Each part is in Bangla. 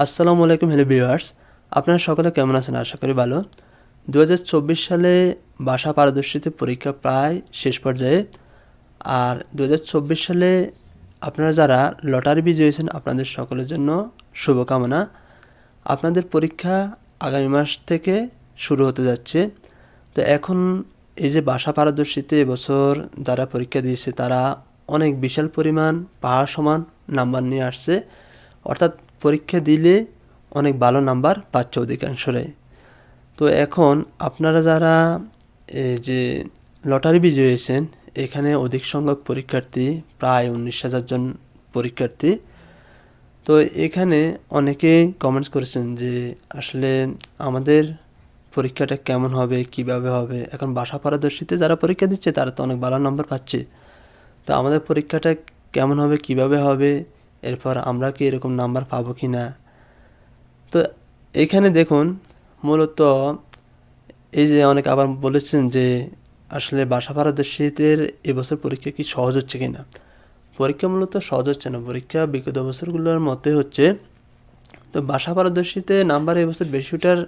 আসসালামু আলাইকুম হ্যালো ভিউয়ার্স আপনারা সকলে কেমন আছেন? আশা করি ভালো। দু হাজার চব্বিশ সালে ভাষা পারদর্শিতা পরীক্ষা প্রায় শেষ পর্যায়ে। আর দু হাজার চব্বিশ সালে আপনারা যারা লটারি বিজয়ী হয়েছেন, আপনাদের সকলের জন্য শুভকামনা। আপনাদের পরীক্ষা আগামী মাস থেকে শুরু হতে যাচ্ছে। তো এখন এই যে ভাষা পারদর্শিতা এবছর যারা পরীক্ষা দিয়েছে, তারা অনেক বিশাল পরিমাণ পাহাড় সমান নাম্বার নিয়ে আসছে। অর্থাৎ পরীক্ষা দিলে অনেক ভালো নাম্বার পাচ্ছে অধিকাংশরাই তো এখন আপনারা যারা যে লটারি বিজয়ী হয়েছেন, এখানে অধিক সংখ্যক পরীক্ষার্থী, প্রায় উনিশ হাজার জন পরীক্ষার্থী, তো এখানে অনেকেই কমেন্টস করেছেন যে আসলে আমাদের পরীক্ষাটা কেমন হবে, কীভাবে হবে? এখন বাসা পারদর্শীতে যারা পরীক্ষা দিচ্ছে, তারা তো অনেক ভালো নাম্বার পাচ্ছে। তো আমাদের পরীক্ষাটা কেমন হবে, কীভাবে হবে? এরপর আমরা কি এরকম নাম্বার পাবো কি না? তো এখানে দেখুন, মূলত এই যে অনেক আবার বলেছেন যে আসলে বাসা পারদর্শীদের এবছর পরীক্ষা কি সহজ হচ্ছে কি না পরীক্ষা মূলত সহজ হচ্ছে না। পরীক্ষা বিগত বছরগুলোর মতোই হচ্ছে, তো বাসা পারদর্শীতে নাম্বার এবছর বেশি ওঠার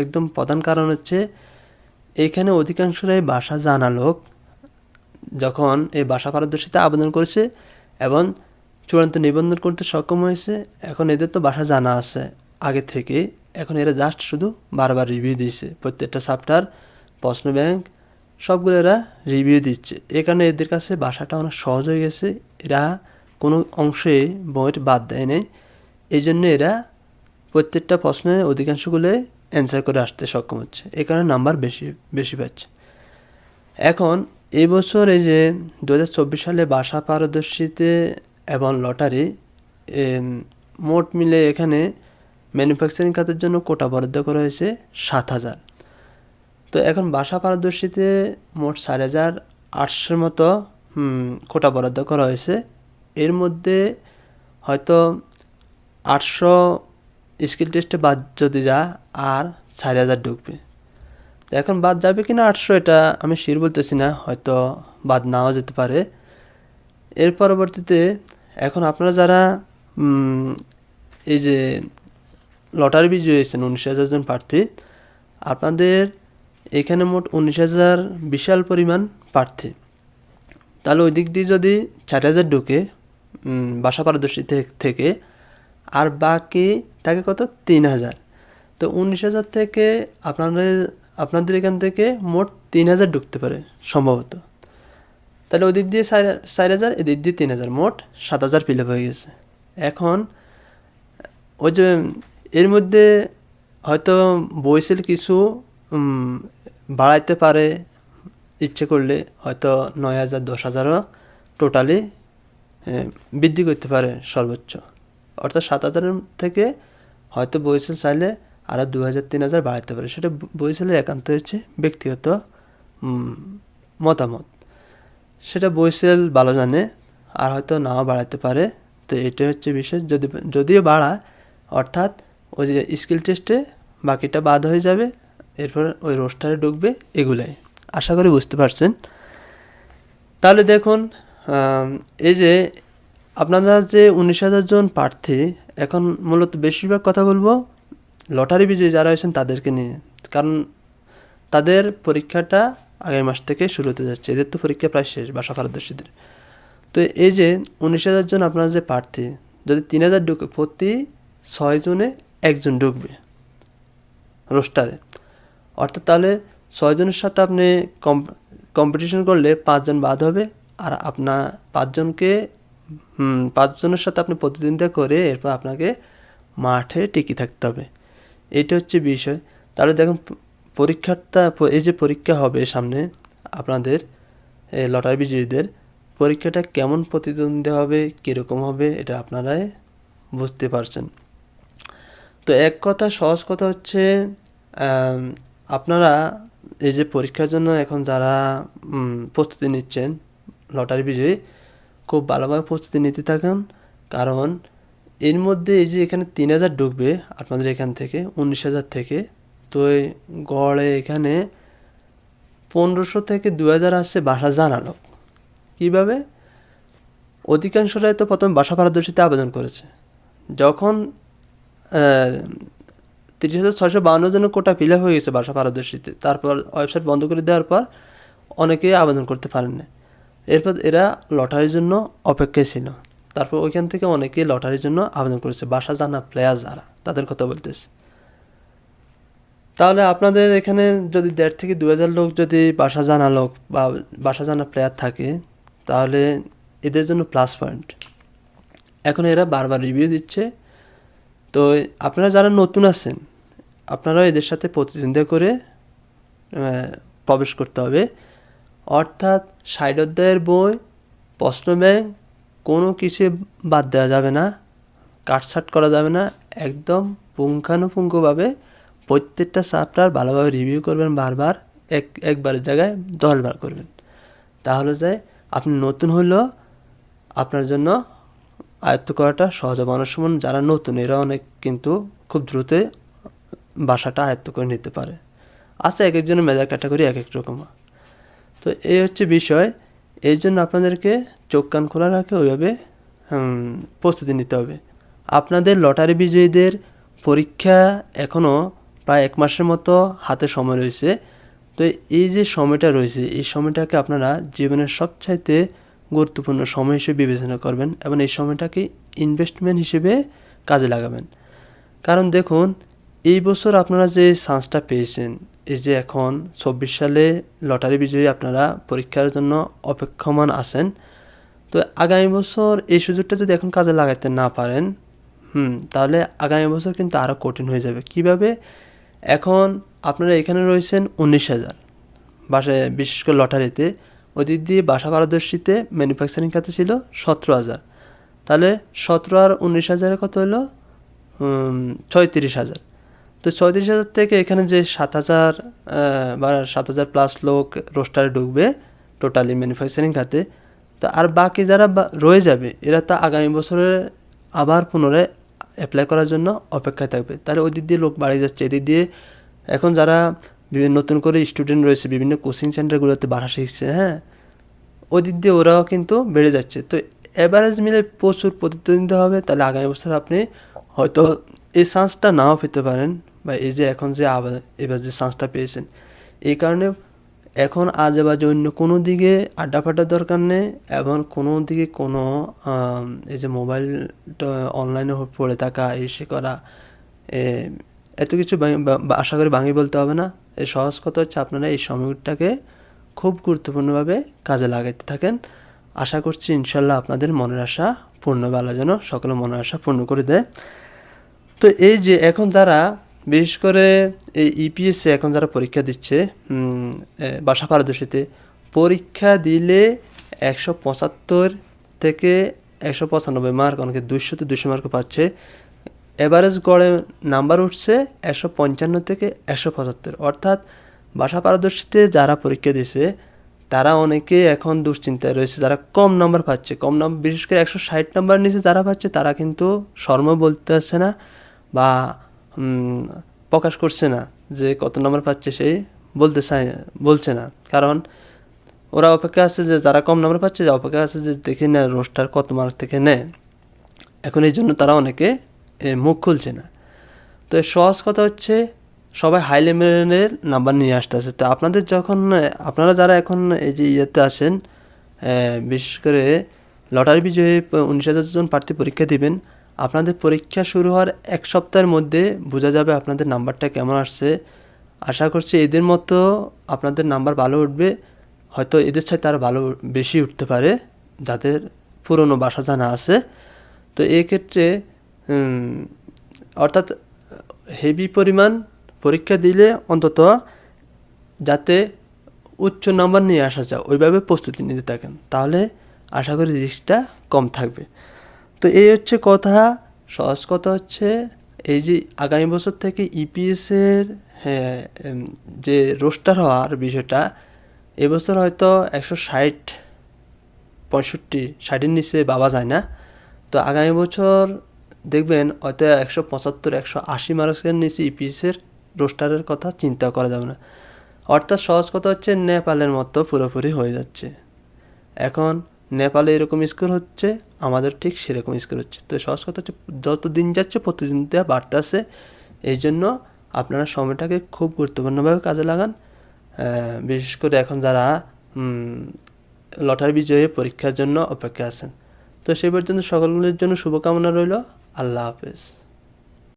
একদম প্রধান কারণ হচ্ছে, এখানে অধিকাংশরাই বাসা জানা লোক যখন এই বাসা পারদর্শিতা আবেদন করেছে এবং চূড়ান্ত নিবন্ধন করতে সক্ষম হয়েছে। এখন এদের তো ভাষা জানা আছে। আগে থেকে এখন এরা জাস্ট শুধু বারবার রিভিউ দিয়েছে। প্রত্যেকটা সাপ্টার প্রশ্ন ব্যাংক সবগুলো এরা রিভিউ দিচ্ছে। এ কারণে এদের কাছে ভাষাটা অনেক সহজ হয়ে গেছে। এরা কোনো অংশে বইয়ের বাদ দেয় নাই। এই জন্য এরা প্রত্যেকটা প্রশ্নে অধিকাংশগুলো অ্যান্সার করে আসতে সক্ষম হচ্ছে। এ কারণে নাম্বার বেশি বেশি পাচ্ছে। এখন এই বছর এই যে দু হাজার চব্বিশ সালে ভাষা পারদর্শীতে এবং লটারি মোট মিলে এখানে ম্যানুফ্যাকচারিং খাতের জন্য কোটা বরাদ্দ করা হয়েছে সাত হাজার। তো এখন ভাষা পারদর্শীতে মোট চার হাজার আটশোর মতো কোটা বরাদ্দ করা হয়েছে। এর মধ্যে হয়তো আটশো স্কিল টেস্টে বাদ যদি যা, আর চার হাজার ঢুকবে। তো এখন বাদ যাবে কি না আটশো এটা আমি শির বলতেছি না, হয়তো বাদ নাও যেতে পারে। এর পরবর্তীতে এখন আপনারা যারা এই যে লটারি বিজয়ী হয়েছেন, উনিশ হাজার জন প্রার্থী, আপনাদের এখানে মোট উনিশ হাজার বিশাল পরিমাণ প্রার্থী। তাহলে ওই দিক দিয়ে যদি চার হাজার ঢুকে বাসা পারদর্শী থেকে, আর বাকি থাকে কত? তিন হাজার। তো উনিশ হাজার থেকে আপনাদের আপনাদের এখান থেকে মোট তিন হাজার ঢুকতে পারে, সম্ভবত। তাহলে ওদিক দিয়ে চার হাজার, এদিক দিয়ে তিন হাজার, মোট সাত হাজার ফিল হয়ে গেছে। এখন, ওই যে এর মধ্যে হয়তো বইসেল কিছু বাড়াইতে পারে, ইচ্ছে করলে হয়তো নয় হাজার, দশ হাজারও টোটালি বৃদ্ধি করতে পারে সর্বোচ্চ। অর্থাৎ সাত হাজারের থেকে হয়তো বইসেল চাইলে আরও দু হাজার, তিন হাজার বাড়াতে পারে। সেটা বইসেলের একান্ত হচ্ছে ব্যক্তিগত মতামত। সেটা বইসেল ভালো জানে, আর হয়তো নাও বাড়াতে পারে। তো এটা হচ্ছে বিষয়। যদি, যদিও বাড়ায়, অর্থাৎ ওই যে স্কিল টেস্টে বাকিটা বাদ হয়ে যাবে, এরপর ওই রোস্টারে ঢুকবে এগুলাই। আশা করি বুঝতে পারছেন। তাহলে দেখুন এই যে আপনারা যে উনিশ হাজার জন প্রার্থী, এখন মূলত বেশিরভাগ কথা বলব লটারি বিজয়ী যারা হয়েছেন তাদেরকে নিয়ে। কারণ তাদের পরীক্ষাটা আগামী মাস থেকে শুরু হতে যাচ্ছে। এদের তো পরীক্ষা প্রায় শেষ বাসা পারদর্শীদের তো এই যে উনিশ হাজার জন আপনার যে প্রার্থী, যদি তিন হাজার ঢুকে, প্রতি ছয় জনে একজন ঢুকবে রোস্টারে। অর্থাৎ তাহলে ছয়জনের সাথে আপনি কম কম্পিটিশন করলে পাঁচজন বাদ হবে, আর আপনার পাঁচজনকে পাঁচজনের সাথে আপনি প্রতিদ্বন্দ্বিতা করে এরপর আপনাকে মাঠে টিকে থাকতে হবে। এটা হচ্ছে বিষয়। তাহলে দেখুন পরীক্ষাটা, এই যে পরীক্ষা হবে সামনে আপনাদের লটারি বিজয়ীদের, পরীক্ষাটা কেমন প্রতিদ্বন্দ্বী হবে, কীরকম হবে, এটা আপনারাই বুঝতে পারছেন। তো এক কথা, সহজ কথা হচ্ছে আপনারা এই যে পরীক্ষার জন্য এখন যারা প্রস্তুতি নিচ্ছেন লটারি বিজয়ী, খুব ভালোভাবে প্রস্তুতি নিতে থাকুন। কারণ এর মধ্যে এই যে এখানে তিন হাজার ঢুকবে আপনাদের এখান থেকে, উনিশ হাজার থেকে তো গড়ে এখানে পনেরোশো থেকে দু হাজার আসছে বাসা জানালো। কীভাবে? অধিকাংশরাই তো প্রথমে বাসা পারদর্শিতে আবেদন করেছে। যখন তিরিশ হাজার ছয়শো বাউন্ন জনের কোটা ফিল হয়ে গেছে বাসা পারদর্শীতে, তারপর ওয়েবসাইট বন্ধ করে দেওয়ার পর অনেকেই আবেদন করতে পারেন না এরপর এরা লটারির জন্য অপেক্ষায় ছিল। তারপর ওইখান থেকে অনেকেই লটারির জন্য আবেদন করেছে, বাসা জানা প্লেয়ার যারা, তাদের কথা বলতেছে। তাহলে আপনাদের এখানে যদি দেড় থেকে দু হাজার লোক যদি বাসা জানা লোক বা বাসা জানা প্লেয়ার থাকে, তাহলে এদের জন্য প্লাস পয়েন্ট এখন এরা বারবার রিভিউ দিচ্ছে। তো আপনারা যারা নতুন আছেন আপনারা এদের সাথে প্রতিদ্বন্দ্বিতা করে প্রবেশ করতে হবে। অর্থাৎ ষাট অধ্যায়ের বই, প্রশ্ন ব্যাংক কোনো কিছু বাদ দেওয়া যাবে না। কাটছাট করা যাবে না। একদম পুঙ্খানুপুঙ্খভাবে প্রত্যেকটা চ্যাপ্টার ভালোভাবে রিভিউ করবেন বারবার, এক, একবারের জায়গায় দশবার করবেন। তাহলে যায় আপনি নতুন হলেও আপনার জন্য আয়ত্ত করাটা সহজ সময় যারা নতুন, এরা অনেক কিন্তু খুব দ্রুত বাসাটা আয়ত্ত করে নিতে পারে। আচ্ছা এক একজনের মেধা ক্যাটাগরি এক এক রকম। তো এই হচ্ছে বিষয়। এই জন্য আপনাদেরকে চোখ কান খোলা রাখে, ওইভাবে প্রস্তুতি নিতে হবে। আপনাদের লটারি বিজয়ীদের পরীক্ষা এখনও প্রায় এক মাসের মতো হাতে সময় রয়েছে। তো এই যে সময়টা রয়েছে, এই সময়টাকে আপনারা জীবনের সবচাইতে গুরুত্বপূর্ণ সময় হিসেবে বিবেচনা করবেন এবং এই সময়টাকে ইনভেস্টমেন্ট হিসেবে কাজে লাগাবেন। কারণ দেখুন, এই বছর আপনারা যে চান্সটা পেয়েছেন, এই যে এখন চব্বিশ সালে লটারি বিজয়ী আপনারা পরীক্ষার জন্য অপেক্ষমান আছেন, তো আগামী বছর এই সুযোগটা যদি এখন কাজে লাগাতে না পারেন, হুম, তাহলে আগামী বছর কিন্তু আরও কঠিন হয়ে যাবে। কীভাবে? এখন আপনারা এখানে রয়েছেন উনিশ হাজার। বাসায় বিশেষ করে লটারিতে। ওদিক দিয়ে বাসা পারদর্শীতে ম্যানুফ্যাকচারিং খাতে ছিল সতেরো হাজার। তাহলে সতেরো আর উনিশ হাজারে কত হলো? ছয়ত্রিশ হাজার। তো ছয়ত্রিশ হাজার থেকে এখানে যে সাত হাজার বা সাত হাজার প্লাস লোক রোস্টারে ঢুকবে টোটালি ম্যানুফ্যাকচারিং খাতে, তো আর বাকি যারা রয়ে যাবে, এরা তো আগামী বছরে আবার পুনরায় অ্যাপ্লাই করার জন্য অপেক্ষায় থাকবে। তাহলে ওই দিক দিয়ে লোক বাড়িয়ে যাচ্ছে। এদিক দিয়ে এখন যারা বিভিন্ন নতুন করে স্টুডেন্ট রয়েছে, বিভিন্ন কোচিং সেন্টারগুলোতে বাড়া শিখছে হ্যাঁ? ওই দিক দিয়ে ওরাও কিন্তু বেড়ে যাচ্ছে। তো অ্যাভারেজ মিলে প্রচুর প্রতিদ্বন্দ্বিতা হবে। তাহলে আগামী বছর আপনি হয়তো এই চান্সটা নাও পেতে পারেন। বা এই যে এখন যে আবার, এবার যে চান্সটা পেয়েছেন। এই কারণে এখন আজে বাজে অন্য কোনো দিকে আড্ডা ফাড্ডার দরকার নেই, এবং কোনো দিকে কোনো এই যে মোবাইলটা অনলাইনে পড়ে থাকা এই সে করা এত কিছু আশা করি বাঙি বলতে হবে না। এই সহজ কথা হচ্ছে আপনারা এই সময়টাকে খুব গুরুত্বপূর্ণভাবে কাজে লাগাইতে থাকেন। আশা করছি ইনশাল্লাহ আপনাদের মনের আশা পূর্ণ বেলা যেন সকলে মনের আশা পূর্ণ করে দেয়। তো এই যে এখন যারা বিশেষ করে এই ইপিএসসি এখন যারা পরীক্ষা দিচ্ছে বাসা পারদর্শীতে, পরীক্ষা দিলে একশো পঁচাত্তর থেকে একশো পঁচানব্বই মার্ক অনেকে দুশোতে দুশো মার্ক পাচ্ছে। এভারেজ গড়ে নাম্বার উঠছে একশো পঞ্চান্ন থেকে একশো পঁচাত্তর। অর্থাৎ বাসা পারদর্শীতে যারা পরীক্ষা দিছে, তারা অনেকে এখন দুশ্চিন্তায় রয়েছে, যারা কম নাম্বার পাচ্ছে। কম নাম্বার বিশেষ করে একশো ষাট নাম্বার নিচে যারা পাচ্ছে, তারা কিন্তু শর্ম বলতে আসছে না বা প্রকাশ করছে না, যে কত নাম্বার পাচ্ছে সেই বলতে চায়, বলছে না। কারণ ওরা অপেক্ষা আছে যে যারা কম নাম্বার পাচ্ছে, যে অপেক্ষা আছে যে দেখে নেয় রোস্টার কত মার্ক থেকে নেয়। এখন এই জন্য তারা অনেকে মুখ খুলছে না। তো সহজ কথা হচ্ছে, সবাই হাই লেভেলের নাম্বার নিয়ে আসতেছে। তো আপনাদের যখন, আপনারা যারা এখন এই যে ইয়েতে আসেন বিশেষ করে লটারি বিজয়ী, উনিশ হাজার জন প্রার্থী পরীক্ষা দিবেন আপনাদের পরীক্ষা শুরু হওয়ার এক সপ্তাহের মধ্যে বোঝা যাবে আপনাদের নাম্বারটা কেমন আসছে। আশা করছি এদের মতো আপনাদের নাম্বার ভালো উঠবে। হয়তো এদের সাথে আরও ভালো বেশি উঠতে পারে যাদের পুরনো বাসা জানা আছে। তো এক্ষেত্রে অর্থাৎ হেভি পরিমাণ পরীক্ষা দিলে অন্তত যাতে উচ্চ নাম্বার নিয়ে আসা যায়, ওইভাবে প্রস্তুতি নিতে থাকেন। তাহলে আশা করি রিস্কটা কম থাকবে। তো এই হচ্ছে কথা, সহজ কথা হচ্ছে, এই যে আগামী বছর থেকে ইপিএসের হ্যাঁ যে রোস্টার হওয়ার বিষয়টা, এবছর হয়তো একশো ষাট, পঁয়ষট্টি, ষাটের নিচে বাবা যায় না। তো আগামী বছর দেখবেন হয়তো একশো পঁচাত্তর, একশো আশি মার্কসের নিচে ইপিএসের রোস্টারের কথা চিন্তা করা যাবে না। অর্থাৎ সহজ কথা হচ্ছে নেপালের মতো পুরোপুরি হয়ে যাচ্ছে। এখন নেপালে এরকম স্কোর হচ্ছে আমাদের ঠিক সেরকম স্কোর হচ্ছে। তো সহজ কথা হচ্ছে যত দিন যাচ্ছে প্রতিদিন তা বাড়তেছে এই জন্য আপনারা সময়টাকে খুব গুরুত্বপূর্ণভাবে কাজে লাগান। বিশেষ করে এখন যারা লটারি বিজয়ী পরীক্ষার জন্য অপেক্ষা আছেন। তো সেই পর্যন্ত সকলের জন্য শুভকামনা রইল। আল্লাহ হাফেজ।